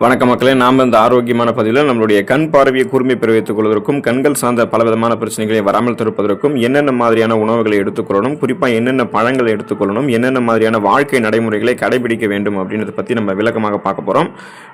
வணக்க மக்களே நாம் இந்த ஆரோக்கியமான பதிவில் நம்மளுடைய கண் பார்வையை கூர்மை பிறவைத்துக் கொள்வதற்கும் கண்கள் சார்ந்த பலவிதமான பிரச்சனைகளை வராமல் தடுப்பதற்கும் என்னென்ன மாதிரியான உணவுகளை எடுத்துக்கொள்ளணும் குறிப்பாக என்னென்ன பழங்களை எடுத்துக்கொள்ளணும் என்னென்ன மாதிரியான வாழ்க்கை நடைமுறைகளை கடைபிடிக்க வேண்டும் அப்படின்றத பற்றி நம்ம விளக்கமாக பார்க்க போகிறோம்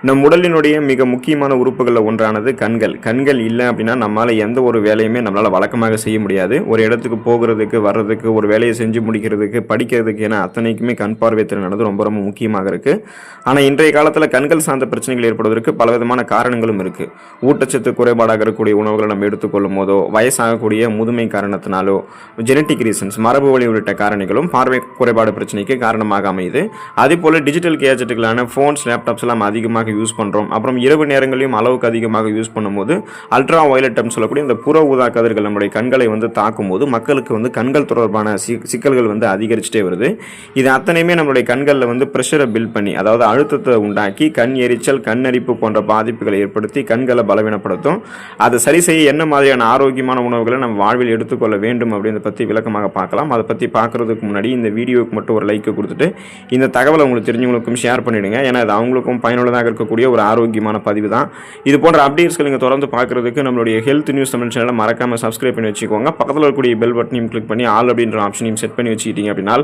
நம் உடலினுடைய மிக முக்கியமான உறுப்புகளில் ஒன்றானது கண்கள். கண்கள் இல்லை அப்படின்னா நம்மளால் எந்த ஒரு வேலையுமே நம்மளால் வழக்கமாக செய்ய முடியாது. ஒரு இடத்துக்கு போகிறதுக்கு வர்றதுக்கு ஒரு வேலையை செஞ்சு முடிக்கிறதுக்கு படிக்கிறதுக்கு என அத்தனைக்குமே கண் பார்வை திறன் ரொம்ப ரொம்ப முக்கியமாக இருக்குது ஆனால் இன்றைய காலத்தில் கண்கள் சார்ந்த பிரச்சனை பிரச்சனைகள் ஏற்படுவதற்கு பலவிதமான காரணங்களும் இருக்குது ஊட்டச்சத்து குறைபாடாக இருக்கக்கூடிய உணவுகளை நம்ம எடுத்துக்கொள்ளும் போதோ வயசாகக்கூடிய முதுமை காரணத்தினாலோ ஜெனட்டிக் ரீசன்ஸ் மரபு வழி உள்ளிட்ட காரணிகளும் பார்வை குறைபாடு பிரச்சனைக்கு காரணமாக அமையுது. அதே போல் டிஜிட்டல் கேஜெட்டுகளான ஃபோன்ஸ் லேப்டாப்ஸ் எல்லாம் அதிகமாக யூஸ் பண்ணுறோம் அப்புறம் இரவு நேரங்களையும் அளவுக்கு அதிகமாக யூஸ் பண்ணும்போது அல்ட்ரா வயலட்டம் சொல்லக்கூடிய இந்த புற ஊதா கதிர்கள் நம்முடைய கண்களை வந்து தாக்கும் போது மக்களுக்கு வந்து கண்கள் தொடர்பான சிக்கல்கள் வந்து அதிகரிச்சுட்டே வருது. இது அத்தனையுமே நம்மளுடைய கண்களில் வந்து ப்ரெஷரை பில்ட் பண்ணி அதாவது அழுத்தத்தை உண்டாக்கி கண் எரிச்சல் கண்ணரிப்பு போன்ற பாதிப்புகளை ஏற்படுத்தி கண்களை பலவீனப்படுத்தும். அதை சரி செய்ய என்ன மாதிரியான ஆரோக்கியமான உணவுகளை நம்ம வாழ்வில் எடுத்துக்கொள்ள வேண்டும் அப்படின்றத பற்றி விளக்கமாக பார்க்கலாம். அதை பற்றி பார்க்குறதுக்கு முன்னாடி இந்த வீடியோவுக்கு மட்டும் ஒரு லைக் கொடுத்துட்டு இந்த தகவலை உங்களுக்கு தெரிஞ்சவங்களுக்கும் ஷேர் பண்ணிவிடுங்க ஏன்னா அது அவங்களுக்கும் பயனுள்ளதாக இருக்கக்கூடிய ஒரு ஆரோக்கியமான பதிவு தான். இது போன்ற அப்டேட்ஸ்கள் நீங்கள் தொடர்ந்து பார்க்குறதுக்கு நம்மளுடைய ஹெல்த் நியூஸ் தமிழ் சேனலை மறக்காமல் சப்ஸ்கிரைப் பண்ணி வச்சுக்கோங்க. பக்கத்தில் இருக்கக்கூடிய பெல் பட்டனையும் கிளிக் பண்ணி ஆல் அப்படின்ற ஆப்ஷனையும் செட் பண்ணி வச்சுக்கிட்டீங்க அப்படின்னா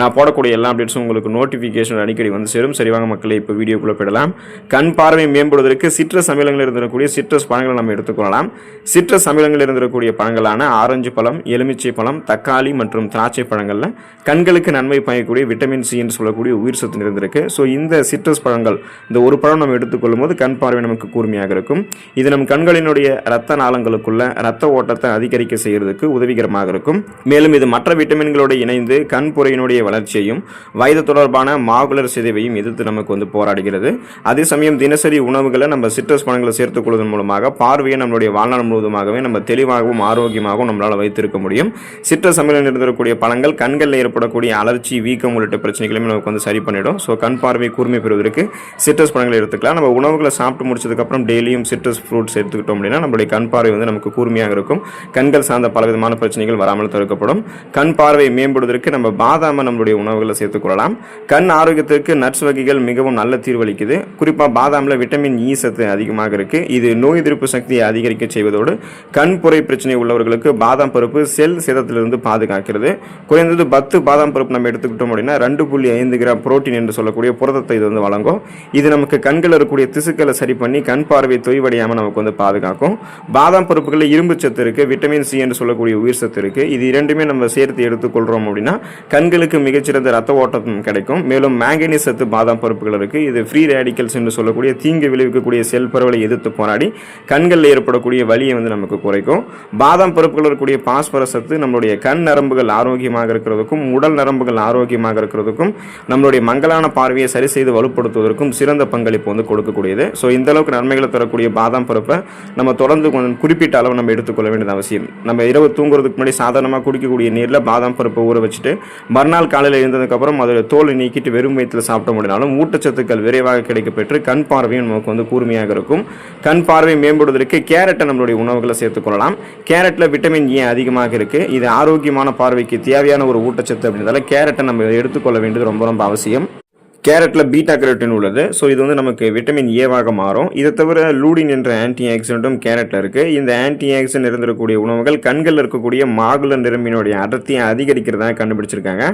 நான் போடக்கூடிய எல்லா அப்டேட்ஸும் உங்களுக்கு நோட்டிஃபிகேஷன் அடிக்கடி வந்து சேரும். சரிவாங்க மக்களை இப்போ வீடியோக்குள்ளே போயிடலாம். கண் கண் பார்வை மேம்படுவதற்கு சிட்ரஸ் அமிலங்கள் இருந்திருக்கக்கூடிய சிட்ரஸ் பழங்களை நம்ம எடுத்துக்கொள்ளலாம் சிட்ரஸ் அமிலங்கள் இருந்திருக்கக்கூடிய பழங்களான ஆரஞ்சு பழம் எலுமிச்சை பழம் தக்காளி மற்றும் திராட்சை பழங்களில் கண்களுக்கு நன்மை பயக்கக்கூடிய விட்டமின் சி என்று சொல்லக்கூடிய உயிர் சத்து இருந்திருக்கு. ஸோ இந்த சிட்ரஸ் பழங்கள் இந்த ஒரு பழம் நம்ம எடுத்துக்கொள்ளும் போது கண் பார்வை நமக்கு கூர்மையாக இருக்கும். இது நம் கண்களினுடைய இரத்த நாளங்களுக்குள்ள இரத்த ஓட்டத்தை அதிகரிக்க செய்கிறதுக்கு உதவிகரமாக இருக்கும். மேலும் இது மற்ற விட்டமின்களோடு இணைந்து கண் புரையினுடைய வளர்ச்சியையும் வயது தொடர்பான மாகுலர் சிதைவையும் எதிர்த்து நமக்கு வந்து போராடுகிறது. அதே சமயம் தினசரி உணவுகளை நம்ம சிட்ரஸ் பழங்களை சேர்த்துக் கொள்வதன் மூலமாக பார்வையை நம்மளுடைய வாழ்நாள் முழுவதுமாகவே நம்ம தெளிவாகவும் ஆரோக்கியமாகவும் நம்மளால் வைத்திருக்க முடியும். சிட்ரஸ் சமையலில் இருந்திருக்கக்கூடிய பழங்கள் கண்களில் ஏற்படக்கூடிய அலர்ச்சி வீக்கம் உள்ளிட்ட பிரச்சனைகளையும் நமக்கு வந்து சரி பண்ணிடும். ஸோ கண் பார்வை கூர்மை பெறுவதற்கு சிட்ரஸ் பழங்களை எடுத்துக்கலாம். நம்ம உணவுகளை சாப்பிட்டு முடிச்சதுக்கப்புறம் டெய்லியும் சிட்ரஸ் ஃப்ரூட்ஸ் எடுத்துக்கிட்டோம் அப்படின்னா நம்மளுடைய கண் பார்வை வந்து நமக்கு கூர்மையாக இருக்கும். கண்கள் சார்ந்த பலவிதமான பிரச்சனைகள் வராமல் தடுக்கப்படும் கண் பார்வை மேம்படுவதற்கு நம்ம பாதாம நம்மளுடைய உணவுகளை சேர்த்துக்கொள்ளலாம் கண் ஆரோக்கியத்திற்கு நட்ஸ் வகைகள் மிகவும் நல்ல தீர்வளிக்குது குறிப்பாக பாதாமில் விட்டமின் இ e சத்து அதிகமாக இருக்குது இது நோய் எதிர்ப்பு சக்தியை அதிகரிக்க செய்வதோடு கண் புரை பிரச்சனை உள்ளவர்களுக்கு பாதாம் பருப்பு செல் சேதத்திலிருந்து பாதுகாக்கிறது. குறைந்தது பத்து பாதாம் பருப்பு நம்ம எடுத்துக்கிட்டோம் அப்படின்னா ரெண்டு புள்ளி ஐந்து கிராம் புரோட்டீன் என்று சொல்லக்கூடிய புரதத்தை இது வந்து வழங்கும். இது நமக்கு கண்களில் இருக்கக்கூடிய திசுக்களை சரி பண்ணி கண் பார்வை தொய்வடையாமல் நமக்கு வந்து பாதுகாக்கும். பாதாம் பருப்புகளில் இரும்பு சத்து இருக்குது விட்டமின் சி என்று சொல்லக்கூடிய உயிர் சத்து இருக்குது இது இரண்டுமே நம்ம சேர்த்து எடுத்துக்கொள்கிறோம் அப்படின்னா கண்களுக்கு மிகச்சிறந்த ரத்த ஓட்டம் கிடைக்கும். மேலும் மேங்கனீஸ் சத்து பாதாம் பருப்புகள் இருக்குது இது ஃப்ரீ ரேடிக்கல்ஸ் என்று சொல்லக்கூடிய தீங்கு விளைவிக்கக்கூடிய செல் பரவலை எதிர்த்து போராடி கண்களில் ஏற்படக்கூடிய வலியை வந்து நமக்கு குறைக்கும். பாதாம் பருப்புகள் இருக்கக்கூடிய பாஸ்பரஸ் சத்து நம்மளுடைய கண் நரம்புகள் ஆரோக்கியமாக இருக்கிறதுக்கும் உடல் நரம்புகள் ஆரோக்கியமாக இருக்கிறதுக்கும் நம்மளுடைய மங்களான பார்வையை சரி செய்து வலுப்படுத்துவதற்கும் சிறந்த பங்களிப்பு வந்து கொடுக்கக்கூடியது. ஸோ இந்த அளவுக்கு நன்மைகளை தரக்கூடிய பாதாம் பருப்பை நம்ம தொடர்ந்து கொஞ்சம் குறிப்பிட்ட அளவு நம்ம எடுத்துக்கொள்ள வேண்டியது அவசியம். நம்ம இரவு தூங்குறதுக்கு முன்னாடி சாதாரணமாக குடிக்கக்கூடிய நீரில் பாதாம் பருப்பை ஊற வச்சுட்டு மறுநாள் காலையில் எழுந்ததுக்கப்புறம் அதோட தோலை நீக்கிட்டு வெறும் வயிற்றில் சாப்பிட முடியினாலும் ஊட்டச்சத்துக்கள் விரைவாக கிடைக்கப்பெற்று கண் பார்வையும் நமக்கு வந்து கூர்மையாக இருக்கும். கண் பார்வை மேம்படுவதற்கு கேரட்டை நம்மளுடைய உணவுகளை சேர்த்துக்கொள்ளலாம் கேரட்டில் விட்டமின் ஏ அதிகமாக இருக்குது இது ஆரோக்கியமான பார்வைக்கு தேவையான ஒரு ஊட்டச்சத்து அப்படின்றதால கேரட்டை நம்ம எடுத்துக்கொள்ள வேண்டியது ரொம்ப ரொம்ப அவசியம். கேரட்டில் பீட்டா கரோட்டின் உள்ளது. ஸோ இது வந்து நமக்கு விட்டமின் ஏவாக மாறும். இதை தவிர லூடின் என்ற ஆன்டி ஆக்சிடென்ட்டும் கேரட்டில் இருக்குது இந்த ஆன்டி ஆக்சிடென்ட் இருந்திருக்கக்கூடிய உணவுகள் கண்களில் இருக்கக்கூடிய மாகுல நிரம்பினுடைய அடர்த்தியை அதிகரிக்கிறதாக கண்டுபிடிச்சிருக்காங்க.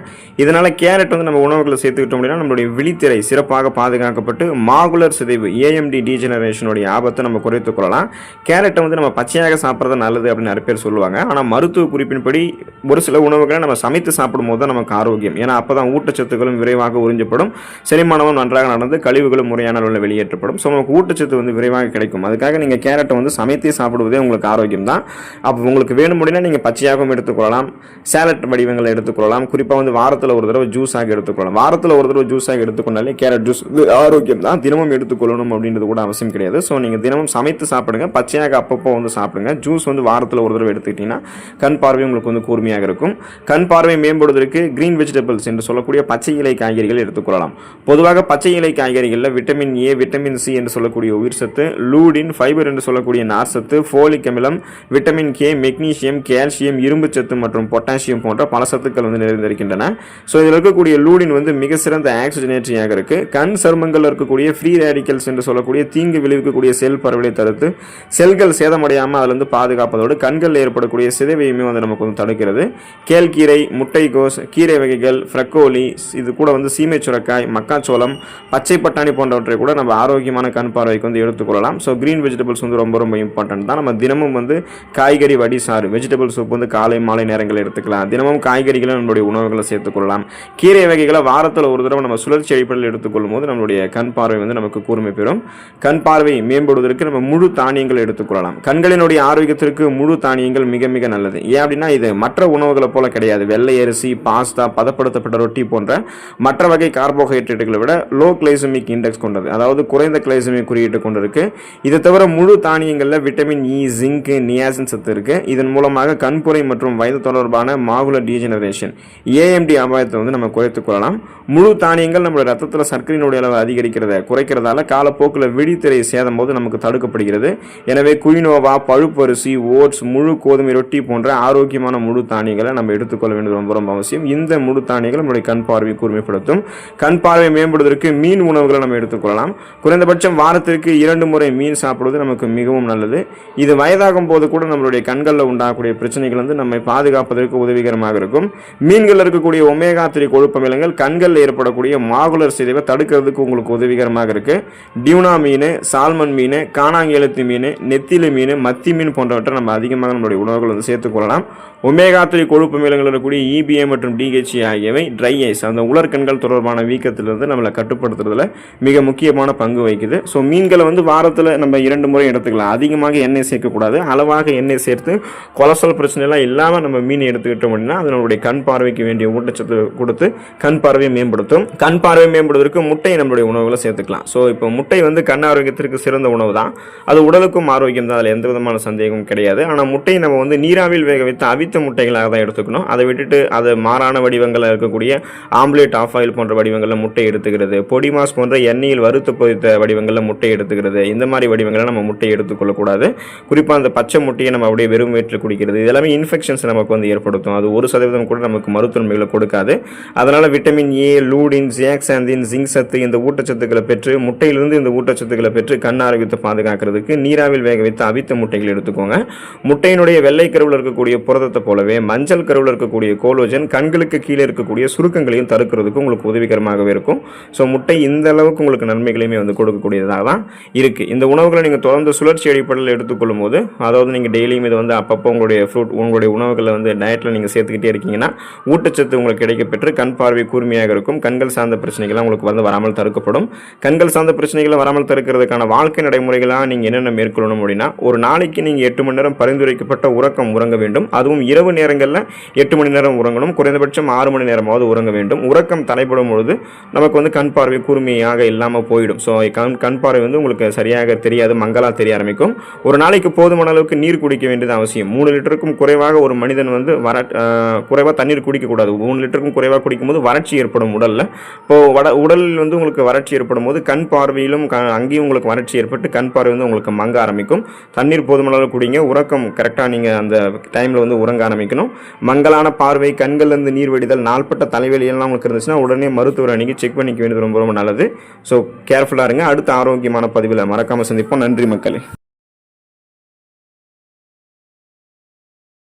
இதனால் கேரட் வந்து நம்ம உணவுகளை சேர்த்துக்கிட்டோம் அப்படின்னா நம்மளுடைய விழித்திரை சிறப்பாக பாதுகாக்கப்பட்டு மாகுலர் சிதைவு ஏஎம்டி டீஜெனரேஷனுடைய ஆபத்தை நம்ம குறைத்துக் கொள்ளலாம். கேரட்டை வந்து நம்ம பச்சையாக சாப்பிட்றது நல்லது அப்படின்னு நிறைய பேர் சொல்லுவாங்க. ஆனால் மருத்துவ குறிப்பின்படி ஒரு சில உணவுகளை நம்ம சமைத்து சாப்பிடும்போது தான் நமக்கு ஆரோக்கியம். ஏன்னா அப்போ தான் ஊட்டச்சத்துக்களும் விரைவாக உறிஞ்சப்படும். செரிமானமும் நன்றாக நடந்து கழிவுகளும் முறையான அளவில் வெளியேற்றப்படும். ஸோ நமக்கு ஊட்டச்சத்து வந்து விரைவாக கிடைக்கும். அதுக்காக நீங்கள் கேரட்டை வந்து சமைத்தே சாப்பிடுவதே உங்களுக்கு ஆரோக்கியம் தான். அப்போ உங்களுக்கு வேணும் அப்படின்னா நீங்கள் பச்சையாகவும் எடுத்துக்கொள்ளலாம். சேலட் வடிவங்களை எடுத்துக்கொள்ளலாம். குறிப்பாக வந்து வாரத்தில் ஒரு தடவை ஜூஸாக எடுத்துக்கொள்ளலாம். வாரத்தில் ஒரு தடவை ஜூஸாக எடுத்துக்கொண்டாலே கேரட் ஜூஸ் ஆரோக்கியம் தான். தினமும் எடுத்துக்கொள்ளணும் அப்படின்றது கூட அவசியம் கிடையாது. ஸோ நீங்கள் தினமும் சமைத்து சாப்பிடுங்க. பச்சையாக அப்பப்போ வந்து சாப்பிடுங்க. ஜூஸ் வந்து வாரத்தில் ஒரு தடவை எடுத்துக்கிட்டிங்கன்னா கண் பார்வை உங்களுக்கு வந்து கூர்மையாக இருக்கும். கண் பார்வை மேம்படுவதற்கு கிரீன் வெஜிடபிள்ஸ் என்று சொல்லக்கூடிய பச்சை இலை காய்கறிகள் எடுத்துக்கொள்ளலாம். பொதுவாக பச்சை இலை காய்கறிகளில் விட்டமின் ஏ விட்டமின் சி என்று சொல்லக்கூடிய உயிர் சத்து லூடின் ஃபைபர் என்று சொல்லக்கூடிய நார்சத்து ஃபோலிக் அமிலம் விட்டமின் கே மெக்னீசியம் கால்சியம் இரும்பு சத்து மற்றும் பொட்டாசியம் போன்ற பல சத்துக்கள் வந்து நிறைந்திருக்கின்றன. ஸோ இதில் இருக்கக்கூடிய லூடின் வந்து மிக சிறந்த ஆக்சிஜனேற்றியாக இருக்குது கண் சருமங்களில் இருக்கக்கூடிய ஃப்ரீ ரேடிக்கல்ஸ் என்று சொல்லக்கூடிய தீங்கு விளைவிக்கக்கூடிய செல் பரவலை தடுத்து செல்கள் சேதமடையாமல் அதிலிருந்து பாதுகாப்பதோடு கண்களில் ஏற்படக்கூடிய சிதைவையுமே வந்து நமக்கு வந்து தடுக்கிறது. கேழ்கீரை முட்டைகோஸ் கீரை வகைகள் ஃப்ரக்கோலி இது கூட வந்து சீமை சுரக்காய் மக்காச்சோளம் பச்சை பட்டாணி போன்றவற்றை கூட நம்ம ஆரோக்கியமான கண் பார்வைக்கு வந்து எடுத்துக்கொள்ளலாம் ஸோ க்ரீன் வெஜிடபிள்ஸ் வந்து ரொம்ப ரொம்ப இம்பார்ட்டன்ட் தான். நம்ம தினமும் வந்து காய்கறி வடி சாறு வெஜிடபிள் சூப் வந்து காலை மாலை நேரங்களில் எடுத்துக்கலாம். தினமும் காய்கறிகளை நம்மளுடைய உணவுகளை சேர்த்துக்கொள்ளலாம் கீரை வகைகளை வாரத்தில் ஒரு தடவை நம்ம சுழற்சி அடிப்படையில் எடுத்துக்கொள்ளும் போது நம்மளுடைய கண் பார்வை வந்து நமக்கு கூர்மை பெறும். கண் பார்வை மேம்படுவதற்கு நம்ம முழு தானியங்கள் எடுத்துக்கொள்ளலாம் கண்களினுடைய ஆரோக்கியத்திற்கு முழு தானியங்கள் மிக மிக நல்லது. ஏன் அப்படின்னா இது மற்ற உணவுகளை போல கிடையாது. வெள்ளை அரிசி பாஸ்தா பதப்படுத்தப்பட்ட ரொட்டி போன்ற மற்ற வகை கார்போஹைட்ரேட் நைட்ரேட்டுகளை விட லோ கிளைசமிக் இண்டெக்ஸ் கொண்டது. அதாவது குறைந்த கிளைசமிக் குறியீட்டு கொண்டிருக்கு இதை தவிர முழு தானியங்களில் விட்டமின் இ ஜிங்க் நியாசின் சத்து இருக்கு. இதன் மூலமாக கண்புரை மற்றும் வயது தொடர்பான மாகுலர் டீஜெனரேஷன் ஏஎம்டி அபாயத்தை வந்து நம்ம குறைத்துக் கொள்ளலாம். முழு தானியங்கள் நம்மளோட ரத்தத்தில் சர்க்கரையினுடைய அளவு அதிகரிக்கிறத குறைக்கிறதால காலப்போக்கில் விழித்திரை சேதம் போது நமக்கு தடுக்கப்படுகிறது. எனவே குயினோவா பழுப்பரிசி ஓட்ஸ் முழு கோதுமை ரொட்டி போன்ற ஆரோக்கியமான முழு தானியங்களை நம்ம எடுத்துக்கொள்ள வேண்டியது ரொம்ப ரொம்ப அவசியம். இந்த முழு தானியங்கள் நம்முடைய கண் பார்வை கூர்மைப்படுத்தும். கண் பார்வை மேம்படுவதற்கு மீன் உணவுகளை நம்ம எடுத்துக்கொள்ளலாம் குறைந்தபட்சம் வாரத்திற்கு இரண்டு முறை மீன் சாப்பிடுவது நமக்கு மிகவும் நல்லது. இது வயதாகும் போது கூட நம்மளுடைய கண்களில் உண்டாகக்கூடிய பிரச்சனைகள் வந்து நம்மை பாதுகாப்பதற்கு உதவிகரமாக இருக்கும். மீன்களில் இருக்கக்கூடிய ஒமேகா த்ரீ கொழுப்பமிலங்கள் கண்களில் ஏற்படக்கூடிய மாகுலர் சிதைவை தடுக்கிறதுக்கு உங்களுக்கு உதவிகரமாக இருக்கு. டியூனா மீன் சால்மன் மீன் காணாங்கெழுத்து மீன் நெத்திலி மீன் மத்தி மீன் போன்றவற்றை நம்ம அதிகமாக நம்மளுடைய உணவுகள் வந்து சேர்த்துக்கொள்ளலாம் ஒமேகா த்ரீ கொழுப்பு மேலங்கள் இருக்கக்கூடிய இபிஏ மற்றும் டிஹெச்ஏ ஆகியவை ட்ரை ஐஸ் அந்த உலர்கண்கள் தொடர்பான வீக்கத்திலிருந்து நம்மளை கட்டுப்படுத்துறதுல மிக முக்கியமான பங்கு வகிக்குது. ஸோ மீன்களை வந்து வாரத்தில் நம்ம இரண்டு முறை எடுத்துக்கலாம். அதிகமாக எண்ணெய் சேர்க்கக்கூடாது. அளவாக எண்ணெய் சேர்த்து கொலஸ்ட்ரால் பிரச்சனைலாம் இல்லாமல் நம்ம மீன் எடுத்துக்கிட்டோம் அப்படின்னா அது நம்மளுடைய கண் பார்வைக்கு வேண்டிய ஊட்டச்சத்து கொடுத்து கண் பார்வையை மேம்படுத்தும். கண் பார்வை மேம்படுவதற்கு முட்டையை நம்மளுடைய உணவுகளை சேர்த்துக்கலாம். ஸோ இப்போ முட்டை வந்து கண் ஆரோக்கியத்திற்கு சிறந்த உணவு தான் அது உடலுக்கும் ஆரோக்கியம் தான். அதில் எந்த விதமான சந்தேகமும் கிடையாது. ஆனால் முட்டையை நம்ம வந்து நீராவில் வேக வைத்து அவித்த முட்டைகளாக தான் எடுத்துக்கணும். அதை விட்டுட்டு அது மாறான வடிவங்களில் இருக்கக்கூடிய ஆம்லேட் ஆஃப் ஆயில் போன்ற வடிவங்களில் முட்டை எடுத்துக்கிறது. பொடி மாஸ் போன்ற எண்ணெயில் வறுத்து பொதித்த வடிவங்களில் முட்டை எடுத்துக்கிறது. இந்த மாதிரி வடிவங்களில் நம்ம முட்டை எடுத்துக்கொள்ளக்கூடாது குறிப்பாக அந்த பச்சை முட்டையை நம்ம அப்படியே வெறும் வயிற்றில் குடிக்கிறது. இதெல்லாமே இன்ஃபெக்ஷன்ஸ் நமக்கு வந்து ஏற்படுத்தும். அது ஒரு சதவீதம் கூட நமக்கு மருத்துவமைகளை கொடுக்காது. அதனால் vitamin A lutein zeaxanthin zinc சத்து இந்த ஊட்டச்சத்துக்களை பெற்று முட்டையிலிருந்து இந்த ஊட்டச்சத்துக்களை பெற்று கண் ஆரோக்கியத்தை பாதுகாக்கிறதுக்கு நீராவில் வேக வைத்து அவித்த முட்டைகள் எடுத்துக்கோங்க. முட்டையினுடைய வெள்ளை கருவில் இருக்கக்கூடிய புரதத்தை போலவே மஞ்சள் கருவில் இருக்கக்கூடிய கோலோஜன் கண்களுக்கு கீழே இருக்கக்கூடிய சுருக்கங்களையும் தடுக்கிறதுக்கு உங்களுக்கு உதவிகரமாகவே இருக்கும். ஸோ முட்டை இந்த அளவுக்கு உங்களுக்கு நன்மைகளையுமே வந்து கொடுக்கக்கூடியதாக தான் இருக்குது இந்த உணவுகளை நீங்கள் தொடர்ந்து சுழற்சி அடிப்படையில் எடுத்துக்கொள்ளும் போது அதாவது நீங்கள் டெய்லியும் இதை வந்து அப்பப்போ உங்களுடைய ஃப்ரூட் உங்களுடைய உணவுகளை வந்து டயட்டில் நீங்கள் சேர்த்துக்கிட்டே இருக்கீங்கன்னா ஊட்டச்சத்து உங்களுக்கு கிடைக்கப்பெற்று கண் பார்வை கூர்மையாக இருக்கும். கண்கள் சார்ந்த பிரச்சனைகள்லாம் உங்களுக்கு வந்து வராமல் தடுக்கப்படும். கண்கள் சார்ந்த பிரச்சனைகளை வராமல் தடுக்கிறதுக்கான வாழ்க்கை நடைமுறைகளாக நீங்கள் என்னென்ன மேற்கொள்ளணும் அப்படின்னா ஒரு நாளைக்கு நீங்கள் எட்டு மணி நேரம் பரிந்துரைக்கப்பட்ட உறக்கம் உறங்க வேண்டும். அதுவும் இரவு நேரங்களில் எட்டு மணி நேரம் உறங்கணும். குறைந்தபட்சம் ஆறு மணி நேரமாவது உறங்க வேண்டும். உறக்கம் தடைப்படும் பொழுது நமக்கு வந்து கண் பார்வை கூர்மையாக இல்லாமல் போயிடும். ஸோ கண் கண் பார்வை வந்து உங்களுக்கு சரியாக தெரியாது மங்கலாக தெரிய ஆரம்பிக்கும். ஒரு நாளைக்கு போதுமான அளவுக்கு நீர் குடிக்க வேண்டியது அவசியம். மூணு லிட்டருக்கும் குறைவாக ஒரு மனிதன் வந்து வர குறைவாக தண்ணீர் குடிக்கக்கூடாது. மூணு லிட்டருக்கும் குறைவாக குடிக்கும்போது வறட்சி ஏற்படும் உடலில். இப்போது வட உடலில் வந்து உங்களுக்கு வறட்சி ஏற்படும் போது கண் பார்வையிலும் க அங்கேயும் உங்களுக்கு வறட்சி ஏற்பட்டு கண் பார்வை வந்து உங்களுக்கு மங்க ஆரம்பிக்கும். தண்ணீர் போதுமான அளவு குடிங்க. உறக்கம் கரெக்டாக நீங்கள் அந்த டைமில் வந்து உறங்க ஆரம்பிக்கணும் மங்களான பார்வை கண்கள்லேருந்து நீர் வடிதல் நாள்பட்ட தலைவலி எல்லாம் உங்களுக்கு இருந்துச்சுன்னா உடனே மருத்துவர் அணுகி செக் பண்ணிக்க வேண்டியது ரொம்ப ரொம்ப நல்லது. ஸோ கேர்ஃபுல்லாக இருங்க. அடுத்த ஆரோக்கியமான பதிவில் மறக்காமல் சந்திப்போம். நன்றி மக்களே.